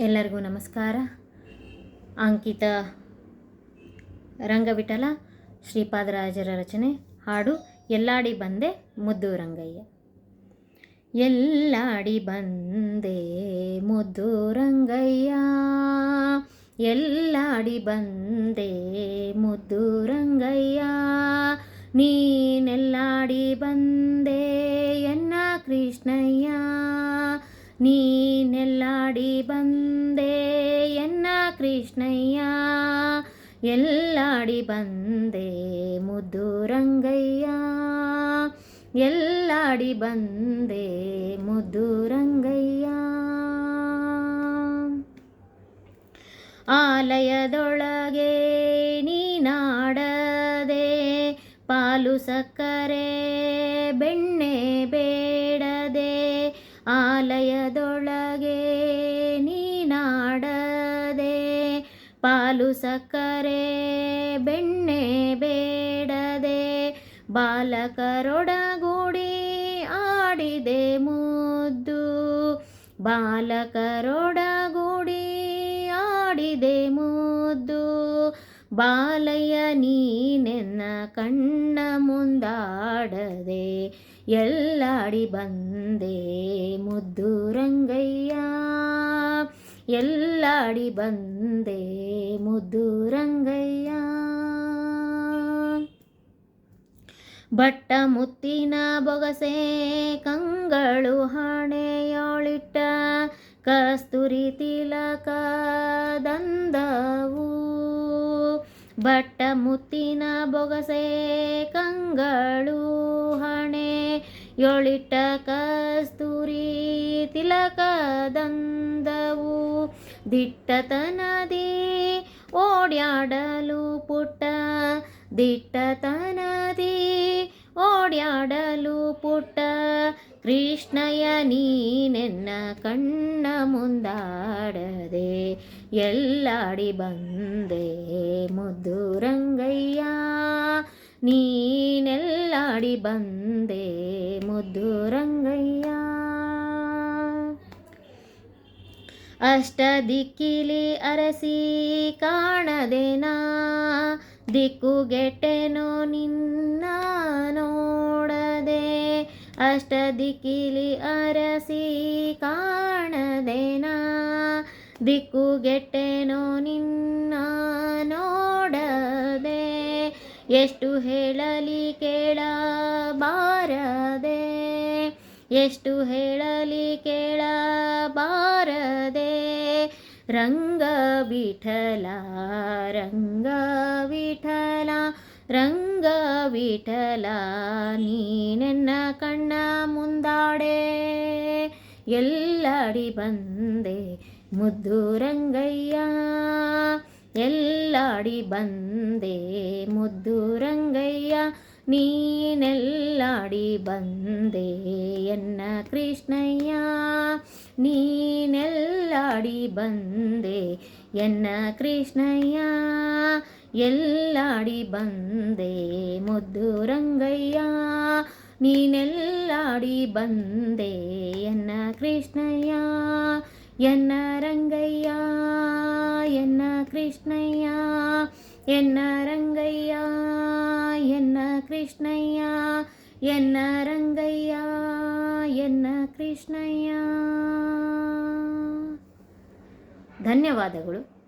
ಎಲ್ಲರಿಗೂ ನಮಸ್ಕಾರ. ಅಂಕಿತ ರಂಗವಿಠಲ, ಶ್ರೀಪಾದರಾಜರ ರಚನೆ, ಹಾಡು ಎಲ್ಲಾಡಿ ಬಂದೆ ಮುದ್ದು ರಂಗಯ್ಯ. ಎಲ್ಲಾಡಿ ಬಂದೆ ಮುದ್ದು ರಂಗಯ್ಯ. ಎಲ್ಲಾಡಿ ಬಂದೆ ಮುದ್ದು ರಂಗಯ್ಯ. ನೀನೆಲ್ಲಾಡಿ ಬಂದೆ ಎನ್ನ ಕೃಷ್ಣಯ್ಯ. ನೀನೆಲ್ಲಾಡಿ ಬಂದೆ ಎನ್ನ ಕೃಷ್ಣಯ್ಯ? ಎಲ್ಲಾಡಿ ಬಂದೆ ಮುದ್ದು ರಂಗಯ್ಯ ಎಲ್ಲಾಡಿ ಬಂದೆ ಮುದ್ದು ರಂಗಯ್ಯ ಆಲಯದೊಳಗೆ ನೀನಾಡದೆ ಪಾಲು ಸಕ್ಕರೆ, ಬೆಣ್ಣೆ ಬೇಡದೆ ಆಲಯದೊಳಗೆ ನೀನಾಡದೆ ಪಾಲು ಸಕ್ಕರೆ, ಬೆಣ್ಣೆ ಬೇಡದೆ ಬಾಲಕರೊಡಗೂಡಿ ಆಡಿದೆ ಮುದ್ದು. ಬಾಲಕರೊಡಗೂಡಿ ಆಡಿದೆ ಮುದ್ದು. ಬಾಲಯ ನೀನೆನ್ನ ಕಣ್ಣ ಮುಂದಾಡದೆ ಎಲ್ಲಾಡಿ ಬಂದೆ ಮುದ್ದು ರಂಗಯ್ಯ ಎಲ್ಲಾಡಿ ಬಂದೆ ಮುದ್ದು ರಂಗಯ್ಯ ಬಟ್ಟ ಮುತ್ತಿನ ಬೊಗಸೆ ಕಂಗಳು ಹಣೆಯೊಳಿಟ್ಟ. ಕಸ್ತೂರಿ ತಿಲಕ ದಂದವು. ಬಟ್ಟ ಮುತ್ತಿನ ಬೊಗಸೆ ಕಂಗಳು ಹಣೆ ಯೊಳಿಟ್ಟ ಕಸ್ತೂರಿ ತಿಲಕ ದಂದವು ದಿಟ್ಟತನದಿ ಓಡ್ಯಾಡಲು ಪುಟ್ಟ ದಿಟ್ಟತನದಿ ಓಡ್ಯಾಡಲು ಪುಟ್ಟ ಕೃಷ್ಣಯ ನೀನೆನ್ನ ಕಣ್ಣ ಮುಂದಾಡದೆ ಎಲ್ಲಾಡಿ ಬಂದೆ ಮುದ್ದು ರಂಗಯ್ಯ ನೀನೆಲ್ಲಾಡಿ ಬಂದೆ ಮುದ್ದು ರಂಗಯ್ಯ ಅಷ್ಟ ದಿಕ್ಕಿಲಿ ಅರಸಿ ಕಾಣದೆನಾ? ದಿಕ್ಕುಗೆಟ್ಟೆನೋ ನಿನ್ನ ನೋಡದೆ. ಅಷ್ಟ ದಿಕ್ಕಿಲಿ ಅರಸಿ ಕಾಣದೆನಾ? ದಿಕ್ಕುಗೆಟ್ಟೆನೋ ನಿನ್ನ ನೋಡದೆ. ಎಷ್ಟು ಹೇಳಲಿ ಎಷ್ಟು ಹೇಳಲಿ ಕೇಳಬಾರದೆ? ರಂಗ ವಿಠಲ ರಂಗ ವಿಠಲ ರಂಗ ವಿಠಲ, ನೀನೆನ್ನ ಕಣ್ಣ ಮುಂದಾಡೆ. ಎಲ್ಲಾಡಿ ಬಂದೆ ಮುದ್ದು ರಂಗಯ್ಯ, ಎಲ್ಲಾಡಿ ಬಂದೆ ಮುದ್ದು ರಂಗಯ್ಯ. ನೀನೆಲ್ಲಾಡಿ ಬಂದೆ ಎನ್ನ ಕೃಷ್ಣಯ್ಯ ನೀನೆಲ್ಲಾಡಿ ಬಂದೆ ಎನ್ನ ಕೃಷ್ಣಯ್ಯ ಎಲ್ಲಾಡಿ ಬಂದೆ ಮುದ್ದು ರಂಗಯ್ಯ ನೀನೆಲ್ಲಾಡಿ ಬಂದೆ ಎನ್ನ ಕೃಷ್ಣಯ್ಯ ಎನ್ನ ರಂಗಯ್ಯ ಎನ್ನ ಕೃಷ್ಣಯ್ಯ ಎನ್ನ ರಂಗಯ್ಯ ಎನ್ನ ಕೃಷ್ಣಯ್ಯ ಎನ್ನ ರಂಗಯ್ಯ ಎನ್ನ ಕೃಷ್ಣಯ್ಯ. ಧನ್ಯವಾದಗಳು.